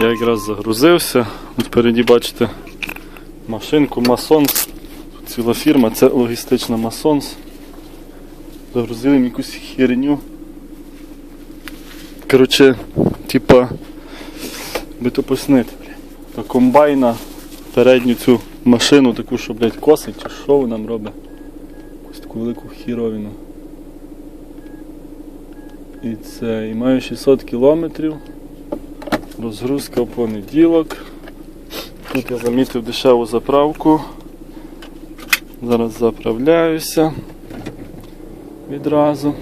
Я якраз загрузився. Впереді бачите машинку Масонс. Ціла фірма, це логістична Масонс. Загрузили їм якусь херню. Коротше, типа, би то пояснити, то комбайна передню цю машину, таку, що, блядь, косить, чи що ви нам робить? Якусь таку велику хіровіну. І це, і маю 600 кілометрів. Розгрузка в понеділок. Тут я замітив дешеву заправку. Зараз заправляюся відразу.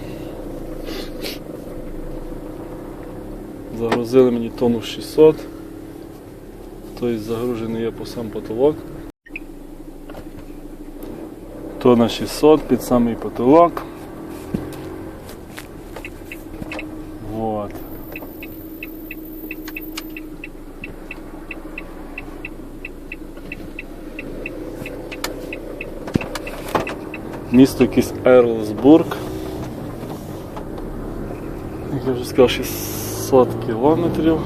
Загрузили мені тонну 600. Тобто загружений є по сам потолок. Тонна 600 під самий потолок. Вот. Місто якесь Ерлсбург. Як я вже сказав, 600 кілометрів.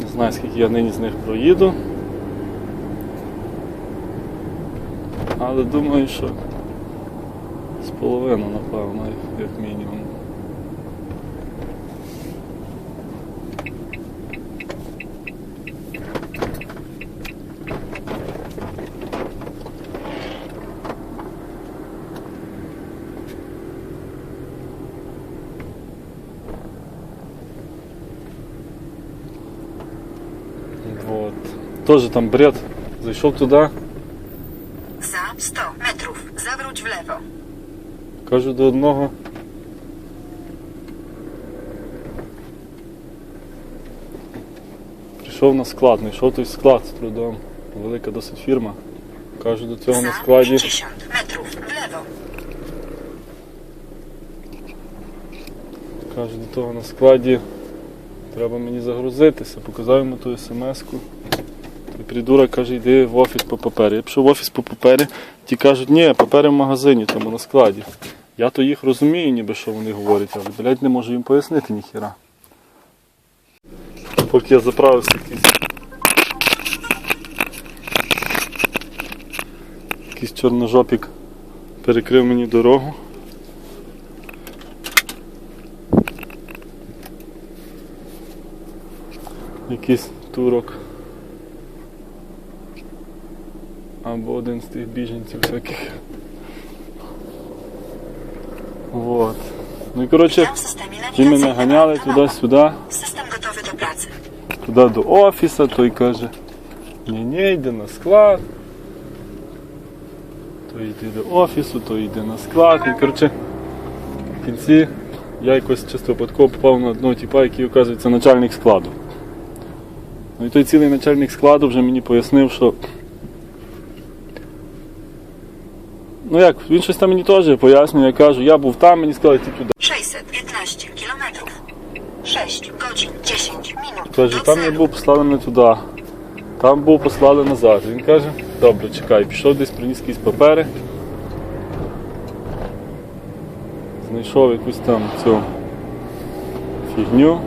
Не знаю, скільки я нині з них проїду. Але думаю, що з половину, напевно, як мінімум. Вот. Тоже там бред. Зайшов туди, Za 100 metrów zawróć w lewo. кажу до одного. Прийшов на склад, знайшов той склад з трудом. Велика досить фірма. Кажу до цього на складі. 50 metrów w lewo. Кажу до того на складі. Треба мені загрузитися, показав йому ту смс-ку. Придурок каже, йди в офіс по папері. Я пішов в офіс по папері, ті кажуть, ні, папери в магазині, тому на складі. Я то їх розумію, ніби що вони говорять, але, блядь, не можу їм пояснити ніхіра. Поки я заправився якийсь. Якийсь чорножопік перекрив мені дорогу. якийсь турок. Або один з тих біженців всяких. Вот. Ну і коротше, ті мене ганяли туди-сюди, System gotowy do pracy. туди до офісу, той каже, ні, ні, йди на склад. То йди до офісу, то йди на склад. І коротше, в кінці я якось чисто випадково попав на одного типа, який, оказується, начальник складу. Ну і той цілий начальник складу вже мені пояснив, що. Ну як, він щось там мені теж пояснює, я кажу, я був там, мені сказали, ти туди. 615 kilometrów. 6 godzin 10 minut Каже, там я був послали мене туди. Там був послали назад. Він каже, добре, чекай, пішов десь, приніс якісь папери. Знайшов якусь там цю фігню.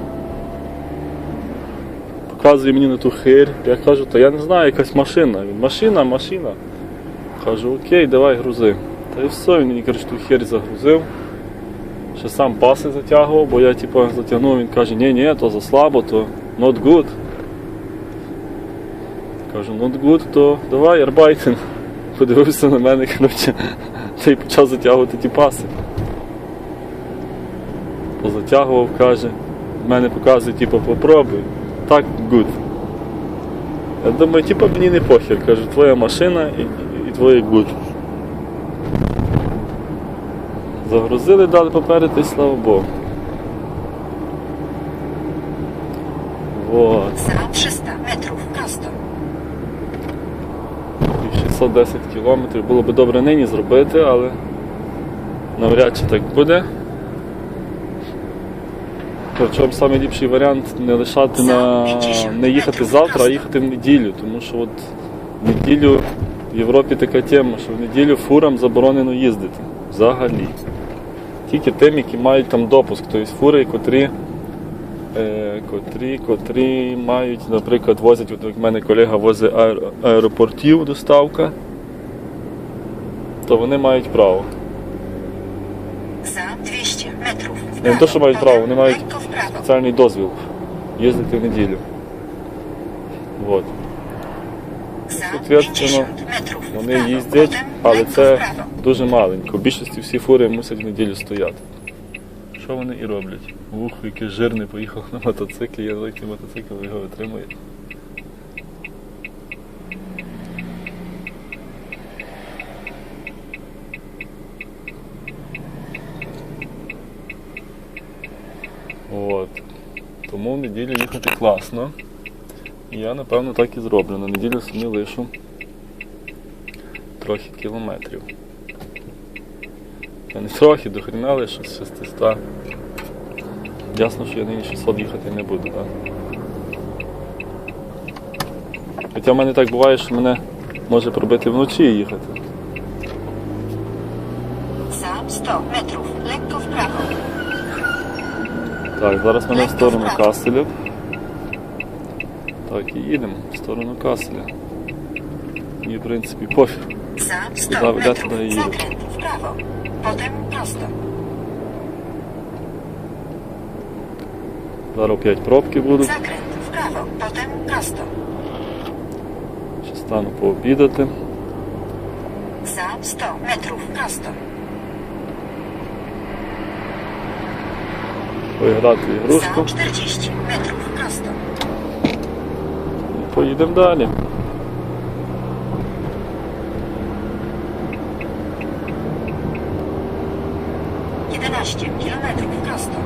Показує мені на ту хир. Я кажу, та я не знаю, якась машина. Він, машина, машина. Кажу, окей, давай грузи. Та і все, він мені коротше, ту хер загрузив. Ще сам паси затягував, бо я типу, затягнув, він каже, ні, ні, то заслабо, то not good. Кажу, not good, то давай, арбайтен. Подивився на мене, коротше, та й почав затягувати ті паси. Позатягував, каже, в мене показує, типу, попробуй. Так, good. Я думаю, типу, мені не похер, кажу, твоя машина і, і твоє. Загрузили, дали папери, та слава Богу. Вот. Za 300 metrów prosto. І 610 кілометрів. Було би добре нині зробити, але навряд чи так буде. Причому найліпший варіант не лишати на не їхати завтра, а їхати в неділю. Тому що от в неділю в Європі така тема, що в неділю фурам заборонено їздити. Взагалі. Тільки тим, які мають там допуск, тобто фури, котрі е, котрі, котрі мають, наприклад, возять, от як в мене колега возить аер- аеропортів доставка, то вони мають право. За 200 metrów. w Не то, що мають право, вони мають спеціальний дозвіл їздити в неділю. От. Соответственно, 50 metrów. w Вони їздять, але це дуже маленько. В більшості всі фури мусять в неділю стояти. Що вони і роблять? Вухо, яке жирне, поїхав на мотоциклі, я великий мотоцикл його витримує. От. Тому в неділю їхати класно. Я напевно так і зроблю. На неділю собі лишу трохи кілометрів. Та не трохи, до хрена лише з 600. Ясно, що я нині 600 їхати не буду, так? Хоча в мене так буває, що мене може пробити вночі і їхати. Za 100 metrów. Lekko w prawo. Так, зараз мене в сторону Каселя. Так, і їдемо в сторону Каселя. І в принципі пофіг. Za 100 Kurde, metrów. wiatr daje. Zakręt w prawo. Potem prosto. Зараз опять пробки будуть. Zakręt w prawo. Potem prosto. Ще стану пообідати. Za 100 metrów. Prosto. Поіграти ігрушку. Za 40 metrów. Prosto. І поїдемо далі. Jedenaście kilometrów prosto.